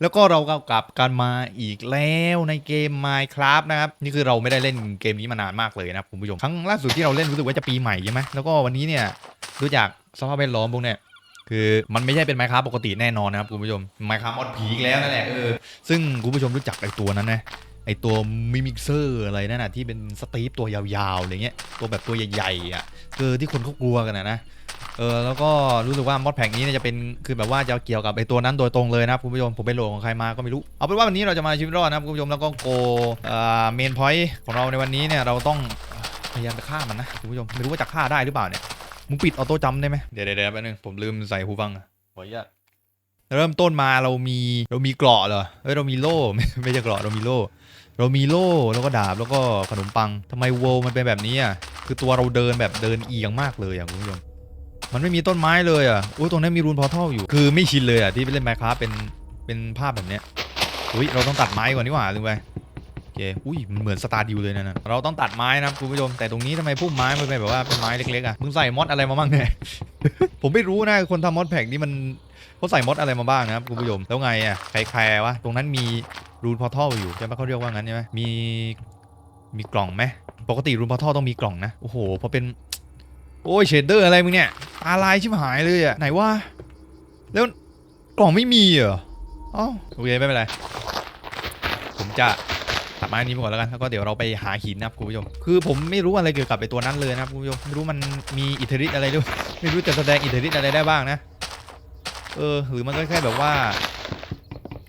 แล้วก็เราก็กลับกันมาอีกแล้วในเกม Minecraft นะครับนี่คือเราไม่ได้เล่นเกมนี้มานานมากเลยนะครับคุณผู้ชมครั้งล่าสุดที่เราเล่นรู้สึกว่าจะปีใหม่ใช่ไหมแล้วก็วันนี้เนี่ยดูจากสภาพแวดล้อมพวกเนี่ยคือมันไม่ใช่เป็น Minecraft ปกติแน่นอนนะครับคุณผู้ชม Minecraft มอดผีอีกแล้วนั่นแหละเออซึ่งคุณผู้ชมรู้จักไอตัวนั้นนะไอตัวมิมิกเซอร์อะไรนั่นน่ะที่เป็นสตีฟตัวยาวๆอะไรเงี้ยตัวแบบตัวใหญ่ๆอะเออที่คนเขากลัวกันนะนะเออแล้วก็รู้สึกว่ามอดแพ็กนี้เนี่ยจะเป็นคือแบบว่าจะเกี่ยวกับไอตัวนั้นโดยตรงเลยนะครับคุณผู้ชมผมไปโหลดของใครมาก็ไม่รู้เอาเป็นว่าวันนี้เราจะมาชีวิตรอดนะครับคุณผู้ชมแล้วก็โกเอ่อเมนพอยต์ของเราในวันนี้เนี่ยเราต้องพยายามจะฆ่ามันนะคุณผู้ชมไม่รู้ว่าจะฆ่าได้หรือเปล่าเนี่ยมึงปิดออโต้จัมป์ได้ไหมเดี๋ยวเดี๋ยวเดี๋ยวแป๊บนึงผมลืมใส่หูฟังอะขออนุญาตเริ่มต้นมาเรามีเรามีเกราะเหรอเฮ้ยเรามีโล่ไม่ไม่ใช่เกราะเรามีโล่ เรามีโล่แล้วก็ดาบแล้วก็ขนมปังทำไมโวมันเป็นแบบนี้อะคือตัวเราเดินแบบเดินเอียงมากเลยอะคุณผู้ชมมันไม่มีต้นไม้เลยอะอุ้ยตรงนั้นมีรูนพอร์ทัลอยู่ คือไม่ชินเลยอะที่ไปเล่นไมค์คราเป็นเป็นภาพแบบเนี้ยอุ้ยเราต้องตัดไม้ก่อนนี่หว่าลืมไปโอเคอุ้ยมันเหมือนสตาร์ดิวเลยนะนะเราต้องตัดไม้นะครับคุณผู้ชมแต่ตรงนี้ทำไมพุ่มไม้มันเป็นแบบว่าเป็นไม้เล็กๆอะมึงใส่มอดอะไรมาบ้างเนี่ยผมไม่รู้นะคนทำมอดแพ็กนี่มันเขาใส่มอดอะไรมาบ้างนะครับคุณผู้ชมแล้วไงอะใครแคร์วะตรงนั้นมี รูนพอทัลอยู่ใช่ไหมเขาเรียกว่างั้นใช่ไหมมีมีกล่องไหมปกติรูนพอทัลต้องมีกล่องนะโอ้โหพอเป็นโอ้ยเชดเดอร์อะไรมึงเนี่ยตาลายชิบหายเลยอะไหนว่าแล้วกล่องไม่มีเหรออ๋อโอเคไม่เป็นไรผมจะตัดไม้นี้ไปก่อนแล้วกันแล้วก็เดี๋ยวเราไปหาหินนะครับคุณผู้ชมคือผมไม่รู้อะไรเกี่ยวกับไอตัวนั้นเลยนะครับคุณผู้ชมไม่รู้มันมีอิทธิฤทธิ์อะไรด้วยไม่รู้จะแสดงอิทธิฤทธิ์อะไรได้บ้างนะเออหรือมันก็แค่แบบว่า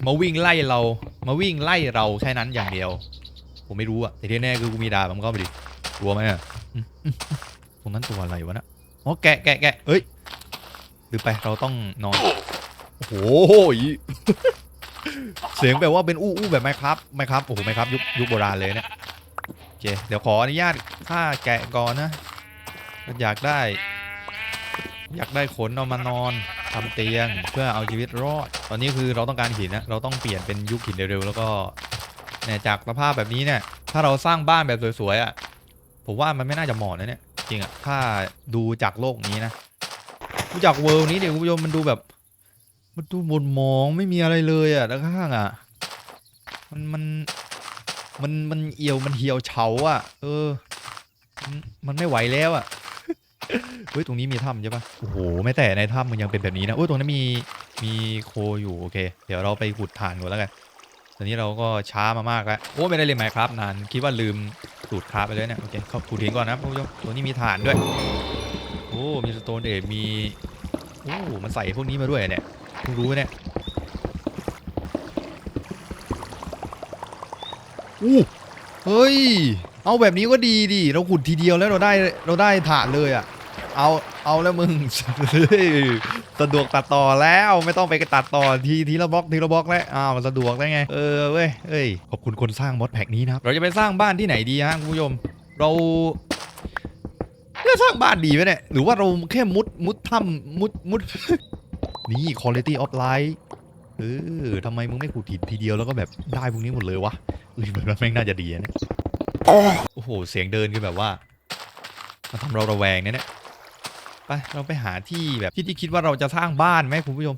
มาวิ่งไล่เรา มาวิ่งไล่เราแค่นั้นอย่างเดียว ผมไม่รู้อะแต่ที่แน่คือกูมีดาบมันเข้าไปดิกลัวไหมอะตรงนั้นตัวอะไรวะนะอ๋อแกะแกะแกะเอ้ยหรือไปเราต้องนอนโอ้โหเสียงแบบว่าเป็นอู้อู้แบบไหมครับไหมครับโอ้โหไหมครับยุคยุคโบราณเลยเนี่ยโอเคเดี๋ยวขออนุญาตฆ่าแกะก่อนนะอยากได้ อยากได้ขนเอามานอน ทำเตียงเพื่อเอาชีวิตรอด ตอนนี้คือเราต้องการหินนะเราต้องเปลี่ยนเป็นยุคหินเร็วๆแล้วก็เนี่ยจากสภาพแบบนี้เนี่ยถ้าเราสร้างบ้านแบบสวยๆอะผมว่ามันไม่น่าจะเหมาะนะเนี่ยจริงอะถ้าดูจากโลกนี้นะดูจากเวิลด์นี้เดี๋ยวคุณผู้ชมมันดูแบบ มันดูหมดหมองไม่มีอะไรเลยอะด้านข้างอะมันมันมันมันเอียวมันเหี่ยวเฉาอะเออ มันไม่ไหวแล้วอะ เฮ้ยตรงนี้มีถ้ำใช่ปะโอ้โหไม่แต่ในถ้ำมันยังเป็นแบบนี้นะโอ้ยตรงนั้นมีมีโคอยู่โอเค เดี๋ยวเราไปขุดถ่านก่อนแล้วกันตอนนี้เราก็ช้ามามากแล้วโอ้ไม่ได้เล่นไมครับนานคิดว่าลืมสูตรคราฟไปเลยเนี่ยโอเคเข้าขุดหินก่อนนะคุณผู้ชมตัวนี้มีฐานด้วยโอ้มีสโตนเอทมีโอ้มันใส่พวกนี้มาด้วยเนี่ยเพิ่งรู้เนี่ยอู้เฮ้ย เอาแบบนี้ก็ดีดิ เราขุดทีเดียวแล้วเราได้เราได้ฐานเลยอะ เอาเอาแล้วมึง สะดวกตัดต่อแล้วไม่ต้องไปตัดต่อทีทีละบล็อกทีละบล็อกแล้วอ้าวมันสะดวกได้ไง เออเว้ยเอ้ยขอบคุณคนสร้างมอดแพ็กนี้นะครับเราจะไปสร้างบ้านที่ไหนดีฮะคุณผู้ชมเราจะสร้างบ้านดีไหมเนี่ยหรือว่าเราแค่มุดมุดถ้ำมุดมุดนี่ quality of life เออทำไมมึงไม่ขุดหินทีเดียวแล้วก็แบบได้พวกนี้หมดเลยวะเอ้ยมันแม่งน่าจะดีนะโอ้โห เสียงเดินคือแบบว่ามาทำเราระแวงเนี่ยเนี่ย ไปเราไปหาที่แบบที่ที่คิดว่าเราจะสร้างบ้านไหมคุณผู้ชม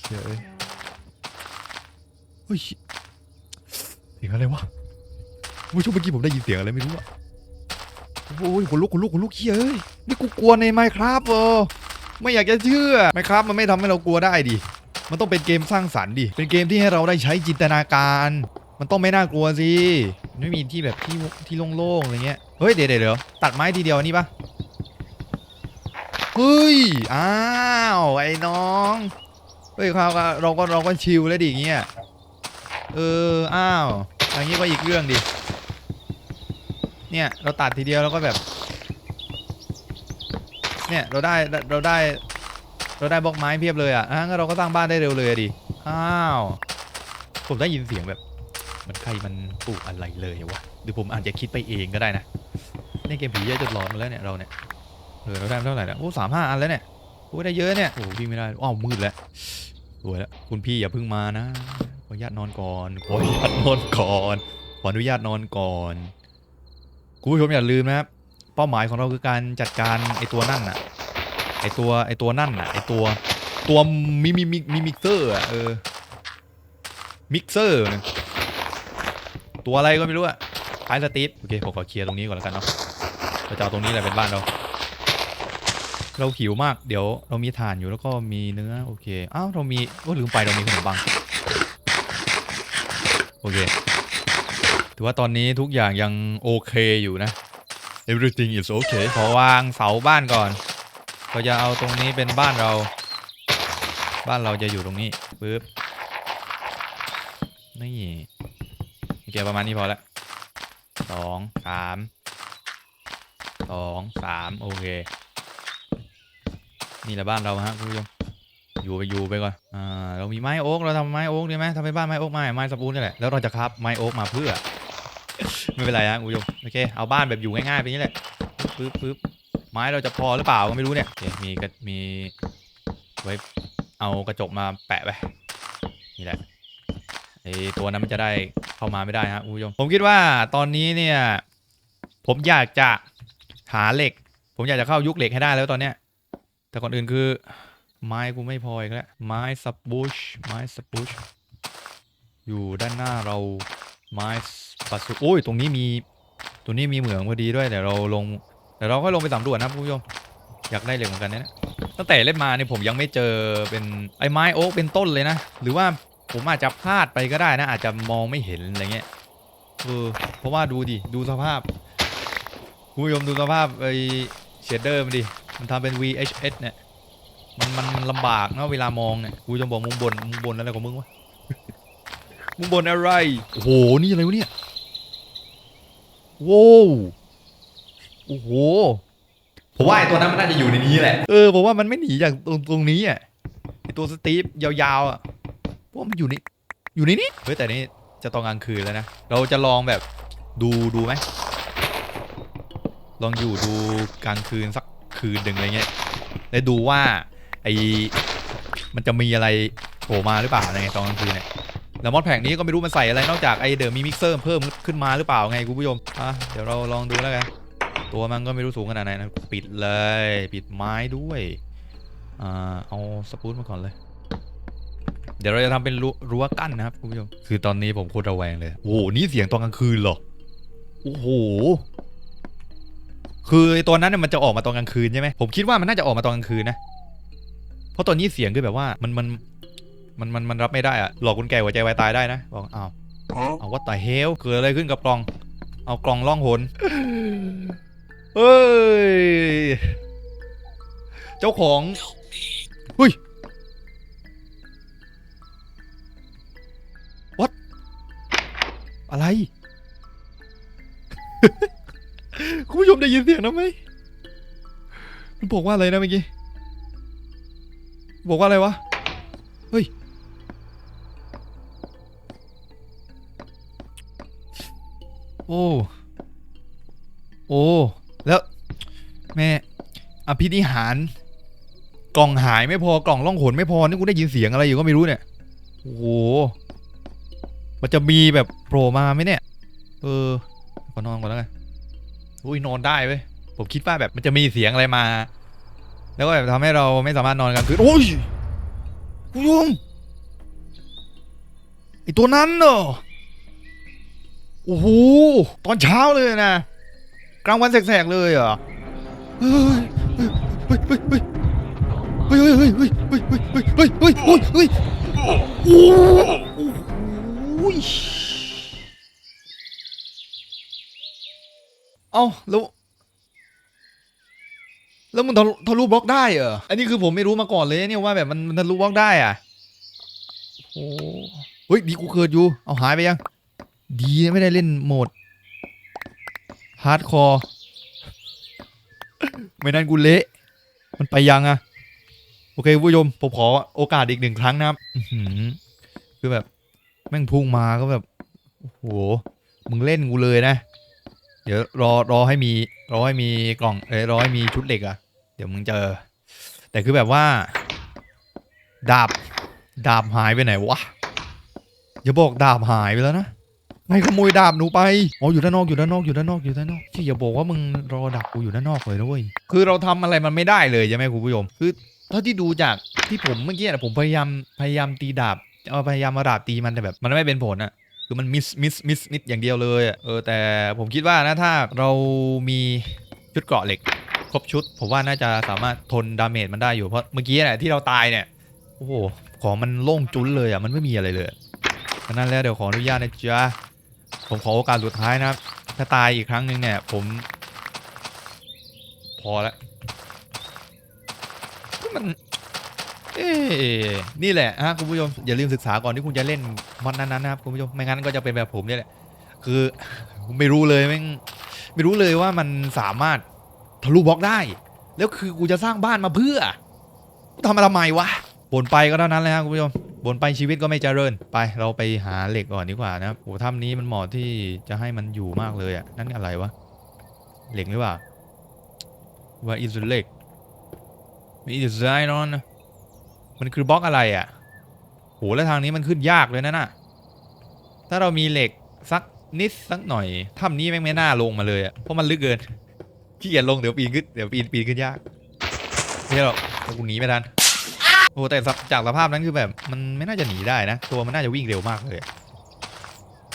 เชื่อเอ้ยเฮ้ยเสียงอะไรวะคุณผู้ชมเมื่อกี้ผมได้ยินเสียงอะไรไม่รู้อะโอ้ยขนลุกขนลุกขนลุกเฮ้ยเอ้ยนี่กูกลัวในไมครับเออไม่อยากจะเชื่อไมค์ครับมันไม่ทำให้เรากลัวได้ดิมันต้องเป็นเกมสร้างสรรค์ดิเป็นเกมที่ให้เราได้ใช้จินตนาการ มันต้องไม่น่ากลัวสิ ไม่มีที่แบบที่ที่โล่งๆอะไรเงี้ยเฮ้ยเดี๋ยวเดี๋ยวเดี๋ยวตัดไม้ทีเดียวนี่ปะเฮ้ยอ้าวไอ้น้องเฮ้ยครับเราก็เราก็ชิลแล้วดิเงี้ยเอออ้าวอย่างนี้ก็อีกเรื่องดิเนี่ยเราตัดทีเดียวแล้วก็แบบเนี่ยเราได้เราได้เราได้บล็อกไม้เพียบเลยอะอะงั้นเราก็สร้างบ้านได้เร็วเลยดิอ้าวผมได้ยินเสียงแบบ มันใครมันปลูกอะไรเลยวะหรือผมอาจจะคิดไปเองก็ได้นะในเกมผีเยอะจนหลอนมาแล้วเนี่ยเราเนี่ยเออเราได้เท่าไหร่แล้วโอ้สามห้าอันแล้วเนี่ยโอ้ได้เยอะเนี่ยโอ้พี่งไม่ได้อ้าวมืดแล้วสวยแล้วคุณพี่อย่าเพิ่งมานะขออนุญาตนอนก่อนขออนุญาตนอนก่อนขออนุญาตนอนก่อนคุณผู้ชมอย่าลืมนะครับเป้าหมายของเราคือการจัดการไอตัวนั่นน่ะไอตัวไอตัวนั่นน่ะไอตัวตัวมิมิมิมิมิกเซอร์อะเออมิกเซอร์นะ ตัวอะไรก็ไม่รู้อะคล้ายสตีฟโอเคผมขอเคลียร์ตรงนี้ก่อนแล้วกันเนาะเราจะเอาตรงนี้แหละเป็นบ้านเรา เราหิวมากเดี๋ยวเรามีถ่านอยู่แล้วก็มีเนื้อโอเคอ้าวเรามีก็ลืมไปเรามีขนมปังโอเคถือว่าตอนนี้ทุกอย่างยังโอเคอยู่นะ everything is okay ขอวางเสาบ้านก่อน เราจะเอาตรงนี้เป็นบ้านเรา บ้านเราจะอยู่ตรงนี้ปึ๊บนี่ โอเคประมาณนี้พอละสองสามสองสามโอเค นี่แหละบ้านเราฮะคุณผู้ชมอยู่ไปอยู่ไปก่อนอ่าเรามีไม้โอ๊กเราทำไม้โอ๊กดีไหมทำเป็นบ้านไม้โอ๊กไม้ไม้สปูนนี่แหละแล้วเราจะครับไม้โอ๊กมาเพื่อ ไม่เป็นไรฮะคุณผู้ชมโอเคเอาบ้านแบบอยู่ง่ายๆไปนี่แหละปึ๊บปึ๊บไม้เราจะพอหรือเปล่าก็ไม่รู้เนี่ยมีกระมีไว้เอากระจกมาแปะไปนี่แหละ ตัวนั้นมันจะได้เข้ามาไม่ได้ฮะคุณผู้ชมผมคิดว่าตอนนี้เนี่ย ผมอยากจะหาเหล็ก ผมอยากจะเข้ายุคเหล็กให้ได้แล้วตอนเนี้ย แต่ก่อนอื่นคือ ไม้กูไม่พออีกแล้วไม้สปูชไม้สปูชอยู่ด้านหน้าเราไม้ปัสสุโอ้ยตรงนี้มีตรงนี้มีเหมืองพอดีด้วยเดี๋ยวเราลงเดี๋ยวเราก็ลงไปสำรวจนะคุณผู้ชมอยากได้เหล็กเหมือนกันเนี่ยตั้งแต่เล่นมาเนี่ยผมยังไม่เจอเป็นไอ้ไม้โอ๊กเป็นต้นเลยนะ หรือว่า ผมอาจจะพลาดไปก็ได้นะ อาจจะมองไม่เห็นอะไรเงี้ยเออเพราะว่าดูดิ ดูสภาพคุณผู้ชมดูสภาพไอ้เชดเดอร์มันดิ มันทำเป็น VHS เนี่ย มันมันมันลำบากเนาะเวลามองเนี่ยกูจะบอกมุมบน มุมบนอะไรของมึงวะ มุมบนอะไร โอ้โห นี่อะไรวะเนี่ยโว้วโอ้โห ผมว่าไอตัวนั้นมันน่าจะอยู่ในนี้แหละ เออ ผมว่ามันไม่หนีจากตรงตรงนี้อะไอตัวสตีฟยาวๆอะ เพราะว่ามันอยู่ในอยู่ในนี้เฮ้ยแต่นี่จะตอนกลางคืนแล้วนะ เราจะลองแบบดูดูไหมลองอยู่ดูกลางคืนสักคืนหนึ่งอะไรเงี้ยแล้วดูว่าไอมันจะมีอะไรโผล่มาหรือเปล่าในตอนกลางคืนเนี่ยแล้วมอดแผงนี้ก็ไม่รู้มันใส่อะไรนอกจากไอเดอร์มีมิกเซอร์เพิ่มขึ้นมาหรือเปล่าไงคุณผู้ชมอะเดี๋ยวเราลองดูแล้วกันตัวมันก็ไม่รู้สูงขนาดไหนนะปิดเลย ปิดไม้ด้วยอ่าเอาสปูนมาก่อนเลย เดี๋ยวเราจะทำเป็นรั้วกั้นนะครับคุณผู้ชมคือตอนนี้ผมโคตรระแวงเลยโอ้โหนี่เสียงตอนกลางคืนเหรอโอ้โหคือไอ้ตัวนั้นเนี่ยมันจะออกมาตอนกลางคืนใช่ไหมผมคิดว่ามันน่าจะออกมาตอนกลางคืนนะเพราะตอนนี้เสียงคือแบบว่ามันมันมันมันมันรับไม่ได้อะหลอกคนแก่หัวใจวายตายได้นะบอกอ้าวเอาวัดตายเฮลเกิดอะไรขึ้นกับกล่อง เอากล่องล่องหนเฮ้ยเจ้าของเฮ้ย อะไร คุณผู้ชมได้ยินเสียงนะไหมมันบอกว่าอะไรนะเมื่อกี้ บอกว่าอะไรวะ เฮ้ย โอ้ โอ้ แล้วแม่อภินิหาร กล่องหายไม่พอกล่องล่องหนไม่พอ นี่กูได้ยินเสียงอะไรอยู่ก็ไม่รู้เนี่ย โอ้โห มันจะมีแบบโผล่มาไหมเนี่ย เออขอนอนก่อนแล้วกันอุ้ยนอนได้เว้ยผมคิดว่าแบบมันจะมีเสียงอะไรมา แล้วก็แบบทำให้เราไม่สามารถนอนกลางคืนโอ้ยคุณผู้ชมไอตัวนั้นเนอะโอ้โหตอนเช้าเลยนะกลางวันแสกๆเลยเหรอเฮ้ยเฮ้ยเฮ้ยเฮ้ยเฮ้ยเฮ้ยเฮ้ยเฮ้ยเฮ้ยเฮ้ยเฮ้ยเฮ้ยเฮ้ยเฮ้ยโอ้ โหเอ้าแล้วแล้วมันทะลุทะลุบล็อกได้เหรอ อันนี้คือผมไม่รู้มาก่อนเลยเนี่ยว่าแบบมันมันทะลุบล็อกได้อะโอ้เฮ้ยดีกูเกิดอยู่ เอาหายไปยัง ดีไม่ได้เล่นโหมดฮาร์ดคอร์ ไม่นั้นกูเละ มันไปยังอะโอเคผู้ชมผมขอโอกาสอีกหนึ่งครั้งนะครับคือแบบ แม่งพุ่งมาก็แบบโอ้โหมึงเล่นกูเลยนะ เดี๋ยวรอรอให้มีรอให้มีกล่องเอ้ยรอให้มีชุดเหล็กอะเดี๋ยวมึงเจอ แต่คือแบบว่า ดาบดาบหายไปไหนวะอย่าบอกดาบหายไปแล้วนะไม่ขโมยดาบหนูไปอ๋ออยู่ด้านนอกอยู่ด้านนอกอยู่ด้านนอกอยู่ด้านนอกที่อย่าบอกว่ามึงรอดักกูอยู่ด้านนอกเลยนะเว้ยคือเราทำอะไรมันไม่ได้เลยใช่ไหมคุณผู้ชมคือเท่าที่ดูจากที่ผมเมื่อกี้นะผมพยายามพยายามตีดาบ เอาพยายามมาดาบตีมันแต่แบบ มันไม่เป็นผลอะคือมันมิสมิสมิสมิสอย่างเดียวเลยอะเออแต่ผมคิดว่านะถ้าเรามีชุดเกราะเหล็ก ครบชุด ผมว่าน่าจะสามารถทนดาเมจมันได้อยู่เพราะเมื่อกี้เนี่ยที่เราตายเนี่ยโอ้โหของมันโล่งจุ้นเลยอะมันไม่มีอะไรเลยฉะนั้นแล้วเดี๋ยวขออนุญาตนะจ๊ะผมขอโอกาสสุดท้ายนะครับ ถ้าตายอีกครั้งหนึ่งเนี่ย ผม พอแล้วมัน นี่แหละฮะคุณผู้ชมอย่าลืมศึกษาก่อนที่คุณจะเล่นมอดนั้นๆนะครับคุณผู้ชมไม่งั้นก็จะเป็นแบบผมนี่แหละคือไม่รู้เลยแม่ไม่รู้เลยว่ามันสามารถทะลุบล็อกได้ แล้วคือกูจะสร้างบ้านมาเพื่อทำมาทำไมวะบ่นไปก็เท่านั้นเลยฮะคุณผู้ชมบ่นไปชีวิตก็ไม่เจริญไป เราไปหาเหล็กก่อนดีกว่านะครับโอ้ถ้ำนี้มันเหมาะที่จะให้มันอยู่มากเลยอะนั่นอะไรวะเหล็กหรือเปล่า What is the leg? What is the iron? มัน มันคือบล็อกอะไรอะโหแล้วทางนี้มันขึ้นยากเลยนะน่ะ ถ้าเรามีเหล็กสักนิดสักหน่อยถ้ำนี้แม่งไม่น่าลงมาเลยอะเพราะมันลึกเกินขี้เกียจลงเดี๋ยวปีนขึ้นเดี๋ยวปีนปีนขึ้นยากไม่ใช่หรอกแต่กูหนีไม่ทันโอ้แต่จากสภาพนั้นคือแบบมันไม่น่าจะหนีได้นะ ตัวมันน่าจะวิ่งเร็วมากเลย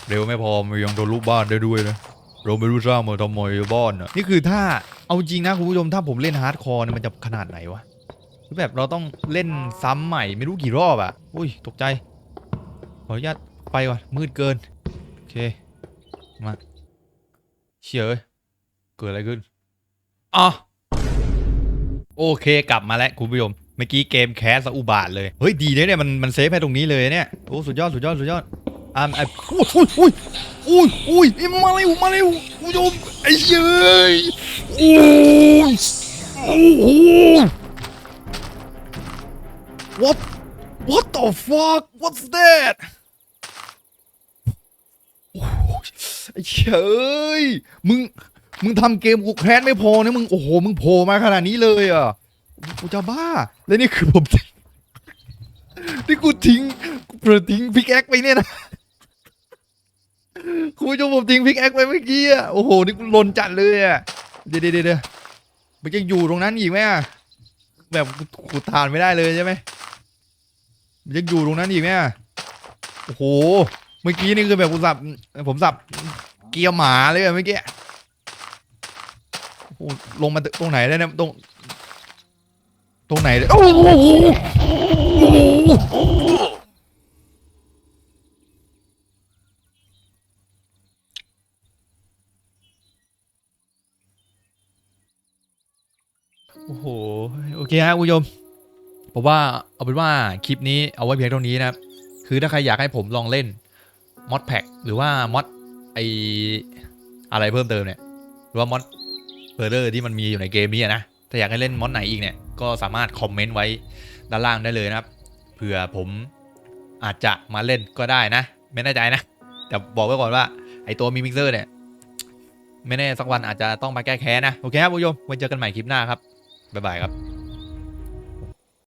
เร็วไม่พอมันยังโดนลูกบ้านได้ด้วยนะเราไม่รู้สร้างมาทำไมบ้านอะนี่คือถ้าเอาจริงนะคุณผู้ชมถ้าผมเล่นฮาร์ดคอร์เนี่ยมันจะขนาดไหนวะ คือแบบเราต้องเล่นซ้ำใหม่ไม่รู้กี่รอบอะอุ้ยตกใจ ขออนุญาตไปก่อนมืดเกิน โอเค มาเฉยเกิดอะไรขึ้นอ๋อโอเคกลับมาแล้วคุณผู้ชมเมื่อกี้เกมแคสอุบาทเลย เฮ้ย ดีนะเนี่ย มันมันเซฟให้ตรงนี้เลยเนี่ยโอ้สุดยอด สุดยอด สุดยอดอ่าไอ้อุ้ยอุ้ยอุ้ยอุ้ยนี่มาเร็วมาเร็วคุณผู้ชมไอ้เย้ยโอ้ยโอ้ what what the fuck what's that โอ้ยไอ้เฉยมึง มึงทำเกมกูแคสไม่พอเนะมึง โอ้โห มึงโผล่มาขนาดนี้เลยอะกูจะบ้า แล้วนี่คือผมนี่กูทิ้งกูเปล่าทิ้งพิกแอคไปเนี่ยนะคุณผู้ชมผมทิ้งพิกแอคไปเมื่อกี้อะโอ้โห นี่กูหลนจัดเลยอะ เดี๋ยวเดี๋ยวเดี๋ยวมันยังอยู่ตรงนั้นอีกไหมอะ แบบขูดฐานไม่ได้เลยใช่ไหมมันยังอยู่ตรงนั้นอีกไหมอะโอ้โห เมื่อกี้นี่คือแบบผมสับ ผมสับเกียร์หมาเลยเมื่อกี้โอ้ลงมาตรงไหนได้เนี่ยตรง ตรงไหนเลยโอ้โห ฮะคุณผู้ชมผมว่าเอาเป็นว่าคลิปนี้เอาไว้เพียงเท่านี้นะครับคือถ้าใครอยากให้ผมลองเล่นมอดแพ็กหรือว่ามอดไออะไรเพิ่มเติมเนี่ยหรือว่ามอดเบอร์เดอร์ที่มันมีอยู่ในเกมนี้นะถ้าอยากให้เล่นมอดไหนอีกเนี่ยก็สามารถคอมเมนต์ไว้ด้านล่างได้เลยนะครับเผื่อผมอาจจะมาเล่นก็ได้นะ ไม่แน่ใจนะ แต่บอกไว้ก่อนว่าไอตัวมีมิกเซอร์เนี่ยไม่แน่สักวันอาจจะต้องมาแก้แค้นนะ โอเคครับคุณผู้ชมไว้เจอกันใหม่คลิปหน้าครับ บ๊ายบายครับ